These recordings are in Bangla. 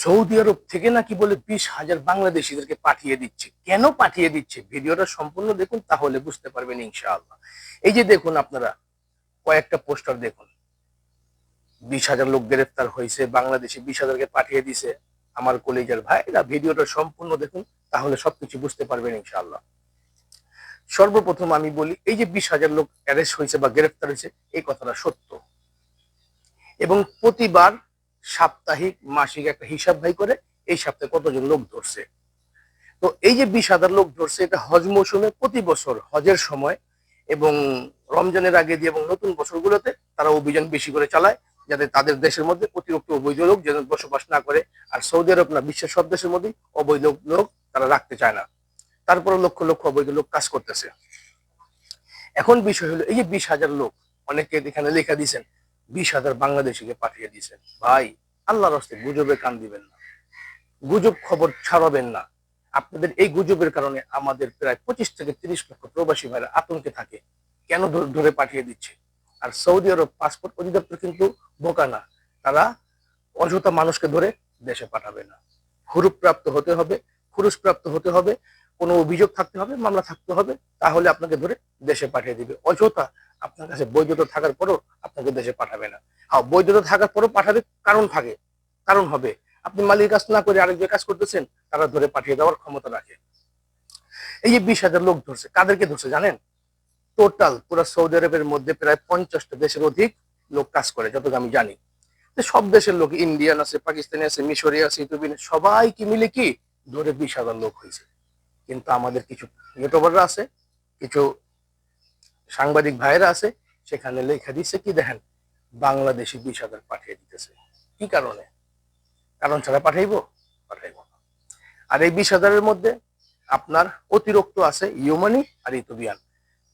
সৌদি আরব থেকে নাকি বলে বিশ হাজার বাংলাদেশিদেরকে পাঠিয়ে দিচ্ছে। কেন পাঠিয়ে দিচ্ছে? ভিডিওটা সম্পূর্ণ দেখুন, তাহলে বুঝতে পারবেন ইনশাআল্লাহ। এই যে দেখুন আপনারা, কয়েকটা পোস্টার দেখুন। বিশ হাজার লোক গ্রেফতার হয়েছে, বাংলাদেশে বিশ হাজারকে পাঠিয়ে দিছে। আমার কলেজের ভাইরা, ভিডিওটা সম্পূর্ণ দেখুন, তাহলে সবকিছু বুঝতে পারবেন ইনশাআল্লাহ। সর্বপ্রথম আমি বলি, এই যে বিশ হাজার লোক অ্যারেস্ট হয়েছে বা গ্রেফতার হয়েছে, এই কথাটা সত্য। এবং প্রতিবার সাপ্তাহিক, মাসিক একটা হিসাব ভাই করে, এই সপ্তাহে কতজন লোক ধরছে? তো এই যে বিশ হাজার লোক ধরছে, এটা হজ মৌসুমে প্রতি বছর, হজের সময় এবং রমজানের আগে দিয়ে এবং নতুন বছরগুলোতে তারা অভিযান বেশি করে চালায়, যাতে তাদের দেশের মধ্যে অতিরিক্ত অবৈধ লোক যেন বসবাস না করে। আর সৌদি আরব না, বিশ্বের সব দেশের মধ্যেই অবৈধ লোক তারা রাখতে চায় না। তারপরে লক্ষ লক্ষ অবৈধ লোক কাজ করতেছে। এখন বিষয় হলো, এই যে বিশ হাজার লোক, অনেকে এখানে লেখা দিয়েছেন বিশ হাজার বাংলাদেশিকে পাঠিয়ে দিয়েছেন। ভাই, আল্লাহর হস্তে গুজবে কান দিবেন না। গুজব খবর ছাড়াবেন না। আপনাদের এই গুজবের কারণে আমাদের প্রায় পঁচিশ থেকে তিরিশ লক্ষ প্রবাসী ভাইরা আতঙ্কে থাকে। কেন ধরে- পাঠিয়ে দিচ্ছে? আর সৌদি আরব পাসপোর্ট অধিদপ্তর কিন্তু বোকা না। তারা অযথা মানুষকে ধরে দেশে পাঠাবে না। প্রাপ্ত হতে হবে প্রাপ্ত হতে হবে, কোনো অভিযোগ থাকতে হবে, মামলা থাকতে হবে, তাহলে আপনাকে ধরে দেশে পাঠিয়ে দিবে। অযথা আপনার কাছে বৈধতা থাকার পরও আপনাকে দেশে পাঠাবে না। হ্যাঁ বৈধতা থাকার পরও পাঠাবে কারণ থাকে কারণ হবে। আপনি মালিক কাজ না করে আরেক যে কাজ করতেছেন তারা ধরে পাঠিয়ে দেওয়ার ক্ষমতা রাখে। এই যে বিশ হাজার লোক ধরছে কাদেরকে ধরছে জানেন? টোটাল পুরো সৌদি আরবের মধ্যে প্রায় পঞ্চাশটা দেশের অধিক লোক কাজ করে যতটুকু আমি জানি। সব দেশের লোক ইন্ডিয়ান আছে পাকিস্তানি আছে মিশরি আছে আছে, সবাই কি মিলে কি? ধরে বিশ হাজার লোক হয়েছে। কিন্তু আমাদের কিছু ইউটিউবাররা আছে কিছু সাংবাদিক ভাইয়েরা আছে, সেখানে লেখা দিচ্ছে কি দেখেন, বাংলাদেশি বিশ হাজার পাঠিয়ে দিতেছে। কি কারণে? কারণ ছাড়া পাঠাইবো? পাঠাইবো। আর এই বিশ হাজারের মধ্যে আপনার অতিরিক্ত আছে ইউমানি আর ইথোবিয়ান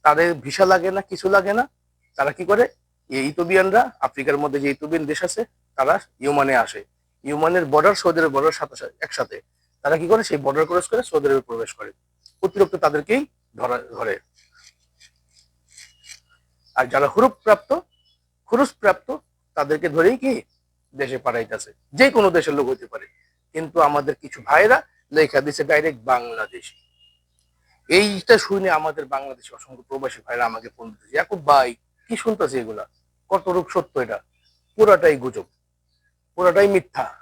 তাদের ভিসা লাগে না, কিছু লাগে না। তারা কি করে? এই ইথোবিয়ানরা আফ্রিকার মধ্যে যে ইথোবিয়ান দেশ আছে, তারা ইউমানে আসে। ইউমানের বর্ডার সৌদি আরবের বর্ডার সাথে- একসাথে। তারা কি করে? সেই বর্ডার ক্রস করে সৌদি আরবে প্রবেশ করে। অতিরিক্ত তাদেরকেই ধরা ধরে। আর যারা হুরুপ প্রাপ্ত খুরুস প্রাপ্ত তাদেরকে ধরেই কি দেশে পাঠাইতেছে। যে কোনো দেশের লোক হইতে পারে। কিন্তু আমাদের কিছু ভাইরা লেখা দিছে ডাইরেক্ট বাংলাদেশি। এইটা শুনে আমাদের বাংলাদেশে অসংখ্য প্রবাসী ভাইরা আমাকে ফোন দিতেছে, ইয়াকুব ভাই, কি শুনতেছে এগুলা? কত রূপ সত্য এটা? পুরাটাই গুজব। পুরাটাই মিথ্যা।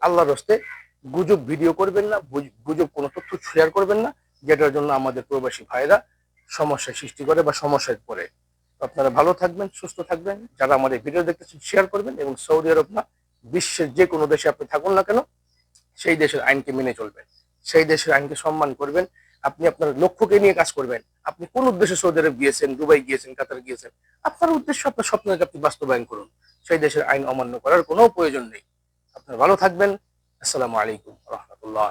আল্লাহর হস্তে গুজব ভিডিও করবেন না, গুজ- গুজব কোনো তথ্য শেয়ার করবেন না, যেটার জন্য আমাদের প্রবাসী ভাইরা সমস্যার সৃষ্টি করে বা সমস্যায় পড়ে। আপনারা ভালো থাকবেন, সুস্থ থাকবেন। যারা আমার এই ভিডিও দেখতেছেন শেয়ার করবেন এবং সৌদি আরব না, বিশ্বের যে কোনো দেশে আপনি থাকুন না কেন, সেই দেশের আইনকে মেনে চলবেন। সেই দেশের আইনকে সম্মান করবেন। আপনি আপনার লক্ষ্যকে নিয়ে কাজ করবেন। আপনি কোন উদ্দেশ্যে সৌদি আরব গিয়েছেন, দুবাই গিয়েছেন, কাতার গিয়েছেন, আপনার উদ্দেশ্য, আপনার স্বপ্নকে আপনি বাস্তবায়ন করুন। সেই দেশের আইন অমান্য করার কোনো প্রয়োজন নেই। আপনার ভালো থাকবেন। আসসালামু আলাইকুম রহমতুল্লাহ